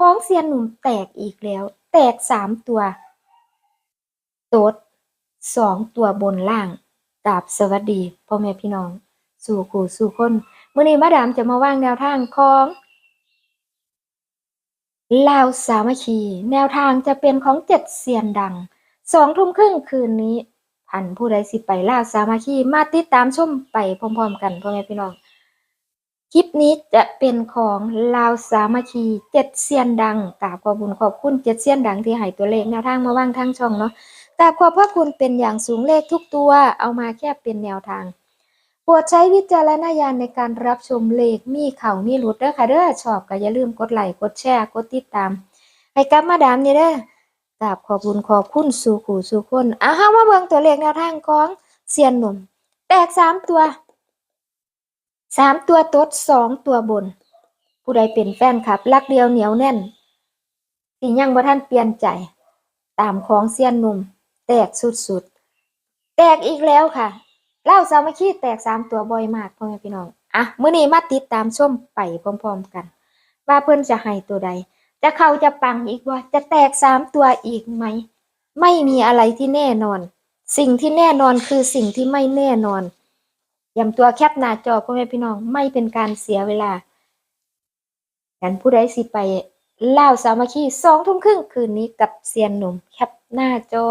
ของเซียนหนุ่มแตกอีกแล้ว แตกสามตัวโต๊ดสองตัวบนล่างกราบสวัสดีพ่อแม่พี่น้อง สู่ขู่สู่คนเมื้อนี้มาดามจะมาว่างแนวทางของลาวสามัคคี แนวทางจะเป็นของเจ็ดเซียนดังสองทุ่มครึ่งคืนนี้พันผู้ใดสิไปลาวสามัคคีมาติดตามชมไปพร้อมๆกันพ่อแม่พี่น้อง คลิปนี้จะเป็นของลาวสามัคคีเจ็ดเซียนดังกราบขอบคุญขอบคุณเจ็ดเซียนดังที่ให้ตัวเลขแนวทางมาว่างทางช่องเนาะกราบขอบพระคุณเป็นอย่างสูงเลขทุกตัวเอามาแค่เป็นแนวทางโปรดใช้วิจารณญาณในการรับชมเลขมีเข่ามีหลุดเด้อค่ะเด้อชอบก็อย่าลืมกดไลค์กดแชร์กดติดตามให้กับมาดามนี่เด้อกราบขอบคุณขอบคุณสู่ขู่สู่คนอะเฮามาเบิ่งตัวเลขแนวทางของเซียนหนุ่มแตกสามตัว สามตัวตดสองตัวบน ผู้ใดเป็นแฟนคลับรักเดียวเหนียวแน่นสิยังบ่ทันเปลี่ยนใจ ตามของเซียนหนุ่ม แตกสุดๆ แตกอีกแล้วค่ะเล่าสามัคคีแตกสามตัวบ่อยมากพ่อแม่พี่น้อง อะมื้อนี้มาติดตามชมไปพร้อมๆกัน ว่าเพิ่นจะให้ตัวใด จะเข้าจะปังอีกว่าจะแตกสามตัวอีกไหม ไม่มีอะไรที่แน่นอน สิ่งที่แน่นอนคือสิ่งที่ไม่แน่นอน ย้ำตัวแคปหน้าจอพ่อแม่พี่น้องไม่เป็นการเสียเวลากันผู้ใดสิไปเล่าสามัคคีสองทุ่มครึ่งคืนนี้กับเซียนหนุ่มแคปหน้าจอ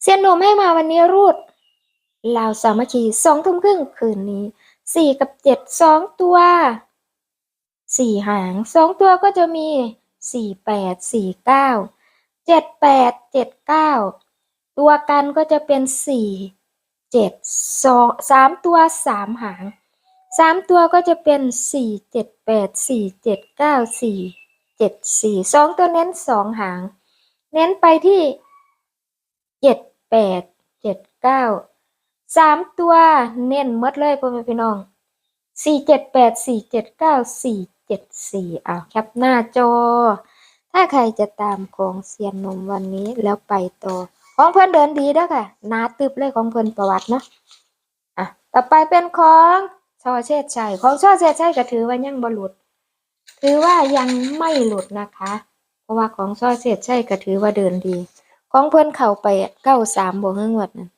เซียนหนุ่มให้มาวันนี้รูดลาวสามัคคีสองทุ่มครึ่งคืนนี้สี่กับเจ็ดสองตัวสี่หางสองตัวก็จะมีสี่แปดสี่เก้าเจ็ดแปดเจ็ดเก้าตัวกันก็จะเป็นสี่ เจ็ดสองสามตัวสามหางสามตัวก็จะเป็นสี่เจ็ดแปดสี่เจ็ดเก้าสี่เจ็ดสี่สองตัวเน้นสองหาง เน้นไปที่เจ็ดแปดเจ็ดเก้าสามตัวเน้นหมดเลยพ่อแม่พี่น้องสี่เจ็ดแปดสี่เจ็ดเก้าสี่เจ็ดสี่เอาแคปหน้าจอ ถ้าใครจะตามของเซียนนมวันนี้แล้วไปต่อ ของเพื่อนเดินดีเด้อค่ะนาตึบเลยของเพื่อนประวัติเนาะอะต่อไปเป็นของชอเชษชัยของชอเชษชัยก็ถือว่ายังบหลุด ถือว่ายังไม่หลุดนะคะ เพราะว่าของชอเชษชัยก็ถือว่าเดินดี ของเพื่อนเข้าไปเก้าสามบวกเงงวดนั่น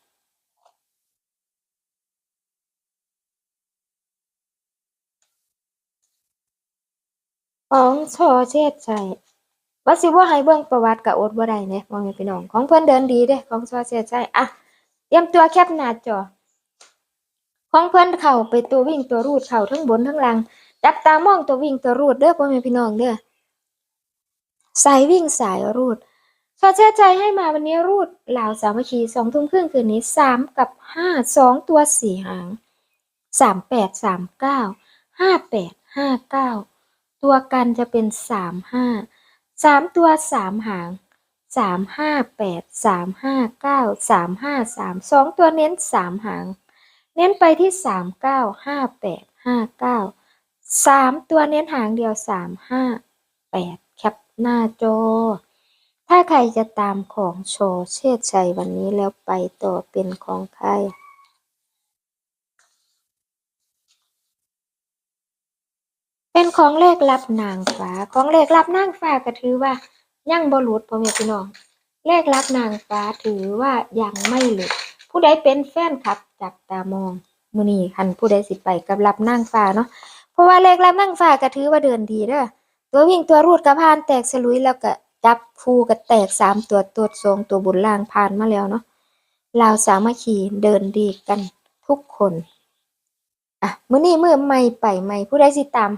ของชอเชษชัย ว่าสิว่าให้เบิ่งประวัติกับอดบ่ได้เนี่ยมองให้พี่น้อง ของเพื่อนเดินดีเด้ของชอเชษชัยอะเตรียมตัวแคปหน้าจอ ของเพื่อนเข้าไปตัววิ่งตัวรูดเข้าทั้งบนทั้งล่างจับตามองตัววิ่งตัวรูดเด้อพ่อแม่พี่น้องเด้อสายวิ่งสายรูดชอเชื่อใจให้มาวันนี้รูดลาวสามัคคีสองทุ่มครึ่งคืนนี้สามกับห้าสองตัวสี่หางสามแปดสามเก้าห้าแปดห้าเก้าตัวกันจะเป็นสามห้า สามตัวสามหางสามห้าแปดสามห้าเก้าสามห้าสามสองตัวเน้นสามหาง เน้นไปที่สามเก้าห้าแปดห้าเก้าสามตัวเน้นหางเดียวสามห้าแปดแคปหน้าจอ ถ้าใครจะตามของโชว์เชษชัยวันนี้แล้วไปต่อเป็นของใคร เป็นของเลขลับนางฟ้า ของเลขลับนางฟ้าก็ถือว่ายังบ่หลุดพ่อแม่พี่น้อง เลขลับนางฟ้าถือว่ายังไม่หลุด ผู้ใดเป็นแฟนคลับจับตามองมือนี้คันผู้ใดสิไปกับลับนางฟ้าเนาะ เพราะว่าเลขลับนางฟ้าก็ถือว่าเดินดีเด้อ ตัววิ่งตัวรูดกระพานแตกสลุยแล้วก็จับคู่กับแตกสามตัวตัวทรงตัวบุญล่างผ่านมาแล้วเนาะลาวสามัคคีเดินดีกันทุกคน อะมื้อนี้มื้อใหม่ไปใหม่ผู้ใดสิตาม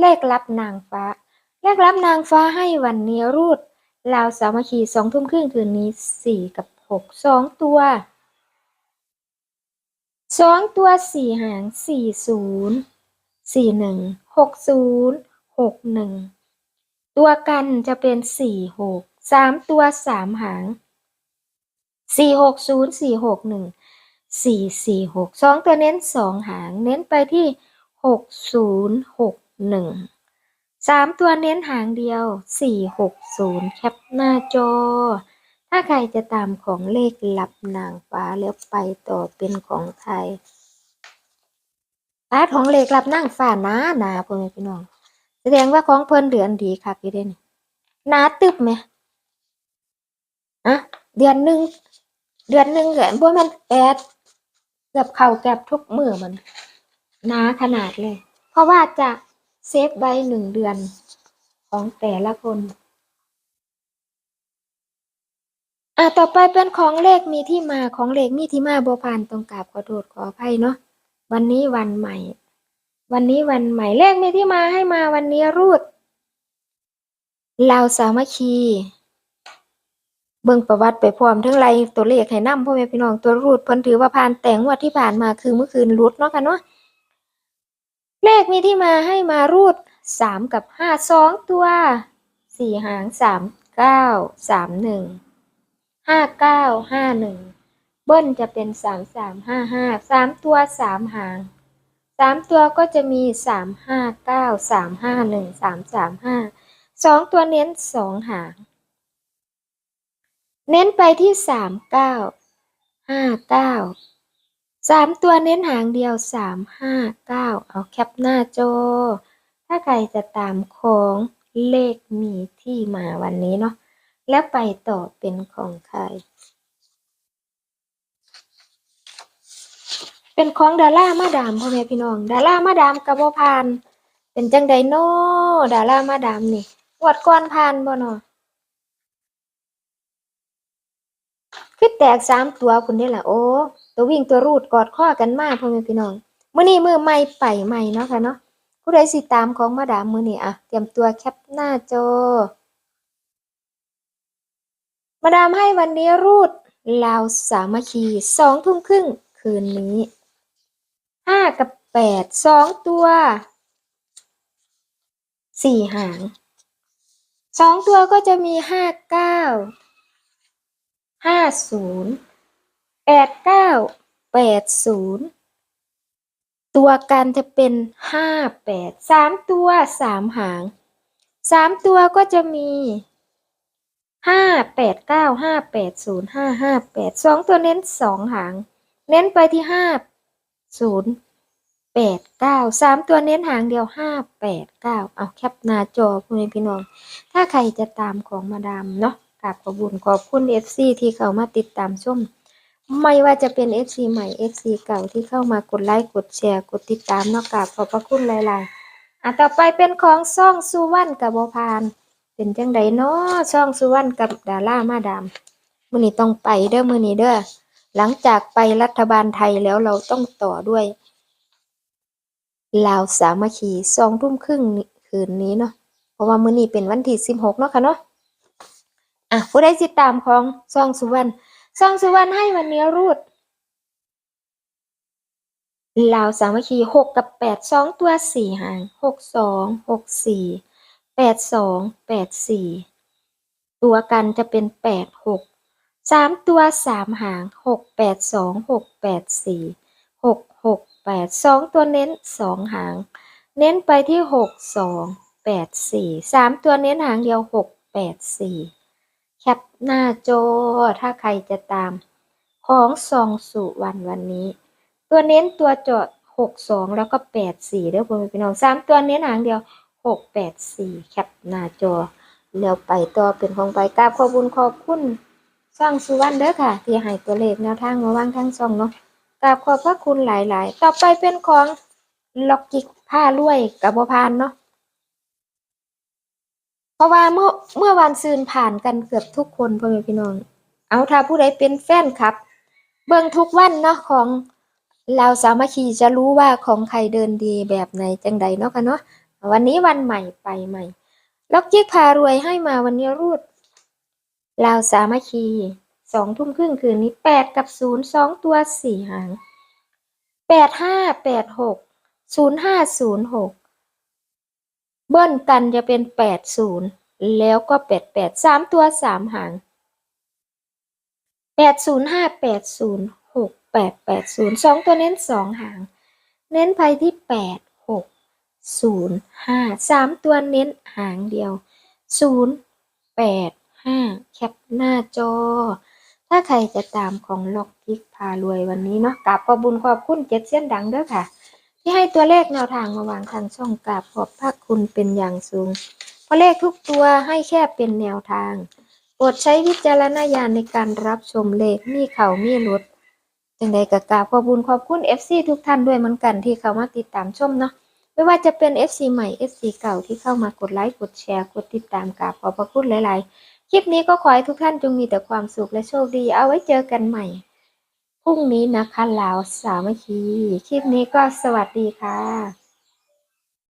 เลขลับนางฟ้าเลขลับนางฟ้าให้วันนี้รูดลาวสามัคคีสองทุ่มครึ่งคืนนี้สี่กับหกสองตัวสองตัวสี่หางสี่ศูนย์สี่หนึ่งหกศูนย์หกหนึ่งตัวกันจะเป็นสี่หกสามตัวสามหางสี่หกศูนย์สี่หกหนึ่งสี่สี่หกสองตัวเน้นสองหาง เน้นไปที่หกศูนย์หก หนึ่งสามตัวเน้นหางเดียวสี่หกศูนย์แคปหน้าจอ ถ้าใครจะตามของเลขลับนางฟ้าแล้วไปต่อเป็นของใครฟ้าของเลขลับนางฟ้านะนะพ่อแม่พี่น้อง แสดงว่าของเพิ่นเดือนดีคักอยู่เด้นี่หนาตึบไหมอะเดือนหนึ่งเดือนหนึ่งเดือนบ่แม่นแปดเกือบเข้าแก็บทุกมือมันหนาขนาดเลย เพราะว่าจะ เซฟไว้หนึ่งเดือนของแต่ละคนอะต่อไปเป็นของเลขมีที่มาของเลขมีที่มาบ่ผ่านต้องกราบขอโทษขออภัยเนาะวันนี้วันใหม่ วันนี้วันใหม่เลขมีที่มาให้มาวันนี้รูดลาวสามัคคี เบิ่งประวัติไปพร้อมทั้งไรตัวเลขให้นำพ่อแม่พี่น้องตัวรูดเพิ่นถือว่าผ่านแต่งวัดที่ผ่านมาคือเมื่อคืนรุดเนาะค่ะเนาะ เลขมีที่มาให้มารูดสามกับห้าสองตัวสี่หางสามเก้าสามหนึ่งห้าเก้าห้าหนึ่งเบิ้ลจะเป็นสามสามห้าห้าสามตัวสามหางสามตัวก็จะมีสามห้าเก้าสามห้าหนึ่งสามสามห้าสองตัวเน้นสองหาง เน้นไปที่สามเก้าห้าเก้า สามตัวเน้นหางเดียวสามห้าเก้าเอาแคปหน้าจอ ถ้าใครจะตามของเลขมีที่มาวันนี้เนาะแล้วไปต่อเป็นของใคร เป็นของดารามาดามพ่อแม่พี่น้อง ดารามาดามกับบ่พาน เป็นจังไดโนดารามาดามนี่งวดก่อนผ่านบ่เนาะ คือแตกสามตัวคุณได้ละโอ้ตัววิ่งตัวรูดกอดข้อกันมากพ่อแม่พี่น้องมื้อนี้มือใหม่ไปใหม่เนาะค่ะเนาะผู้ใดสิตามของมาดามมือนี้อะเตรียมตัวแคปหน้าจอมาดามให้วันนี้รูดลาวสามัคคีสองทุ่มครึ่งคืนนี้ห้ากับแปดสองตัวสี่หางสองตัวก็จะมีห้าเก้า ห้าศูนย์แปดเก้าแปดศูนย์ตัวกันจะเป็นห้าแปดสามตัวสามหางสามตัวก็จะมีห้าแปดเก้าห้าแปดศูนย์ห้าห้าแปดสองตัวเน้นสองหาง เน้นไปที่ห้าศูนย์แปดเก้าสามตัวเน้นหางเดียวห้าแปดเก้าเอาแคปหน้าจอพ่อแม่พี่น้อง ถ้าใครจะตามของมาดามเนาะ ราบขอบคุญขอบคุณ FC ที่เข้ามาติดตามชม ไม่ว่าจะเป็น FC ใหม่ FC เก่าที่เข้ามากดไลค์กดแชร์กดติดตามเนาะกราบขอบพระคุณหลายๆอะต่อไปเป็นของซ่องสุวรรณกับบพาน เป็นจังไดเนาะช่องสุวรรณกับดารามาดามมื้อนี้ต้องไปเด้อมื้อนี้เด้อหลังจากไปรัฐบาลไทยแล้วเราต้องต่อด้วยลาวสามัคคีสองทุ่มครึ่งคืนนี้เนาะเพราะว่ามื้อนี้เป็นวันที่สิบหกเนาะค่ะเนาะ อะผู้ใดติดตามของซองสุวรรณซองสุวรรณให้วันนี้รูดลาวสามัคคีหกกับแปดสองตัวสี่หางหกสองหกสี่แปดสองแปดสี่ตัวกันจะเป็นแปดหกสามตัวสามหางหกแปดสองหกแปดสี่หกหกแปดสองตัวเน้นสองหาง เน้นไปที่หกสองแปดสี่สามตัวเน้นหางเดียวหกแปดสี่ แคปหน้าจอ ถ้าใครจะตาม ของซองสุวรรณวันนี้ ตัวเน้นตัวจอดหกสองแล้วก็แปดสี่เด้อพ่อแม่พี่น้องสามตัวเน้นหางเดียวหกแปดสี่แคปหน้าจอ แล้วไปต่อเป็นของไปกราบขอบคุญขอบคุณซองสุวรรณเด้อค่ะ ที่ให้ตัวเลขแนวทางมาวางทั้งซองเนาะกราบขอบพระคุณหลาย ๆ ต่อไปเป็นของล็อกจิกผ้ารวยกับบพานเนาะ เพราะว่าเมื่อเมื่อวันซืนผ่านกันเกือบทุกคนพ่อแม่พี่น้อง เอาถ้าผู้ใดเป็นแฟนครับ เบิ่งทุกวันเนาะของเราสามัคคีจะรู้ว่าของใครเดินดีแบบไหนจังใดเนาะค่ะเนาะวันนี้วันใหม่ไปใหม่ ล็อกจิกพารวยให้มาวันนี้รูดลาวสามัคคีสองทุ่มครึ่งคืนนี้แปดกับศูนย์สองตัวสี่หางแปดห้าแปดหกศูนย์ห้าศูนย์หก บิ้ลกันจะเป็นแปดศูนย์แล้วก็แปดแปดสามตัวสามหางแปดศูนย์ห้าแปดศูนย์หกแปดแปดศูนย์สองตัวเน้นสองหาง เน้นไปที่แปดหกศูนย์ห้าสามตัวเน้นหางเดียวศูนย์แคปหน้าจอ ถ้าใครจะตามของล็อกกิกพารวยวันนี้เนาะกับขอบบุญขอบคุณเจ็ดเส้นดังเด้อค่ะ ที่ให้ตัวเลขแนวทางมาวางทางช่องกราบขอบพระคุณเป็นอย่างสูง เพราะเลขทุกตัวให้แค่เป็นแนวทาง โปรดใช้วิจารณญาณในการรับชมเลขมีเขามีลดจังใดกับกราบขอบคุญขอบคุณ FC ทุกท่านด้วยเหมือนกันที่เข้ามาติดตามชมเนาะไม่ว่าจะเป็น FC ใหม่ FC เก่าที่เข้ามากดไลค์กดแชร์กดติดตามกราบขอบพระคุณหลาย ๆ คลิปนี้ก็ขอให้ทุกท่านจงมีแต่ความสุขและโชคดี เอาไว้เจอกันใหม่ พรุ่งนี้นะคะลาวสามัคคี คลิปนี้ก็สวัสดีค่ะ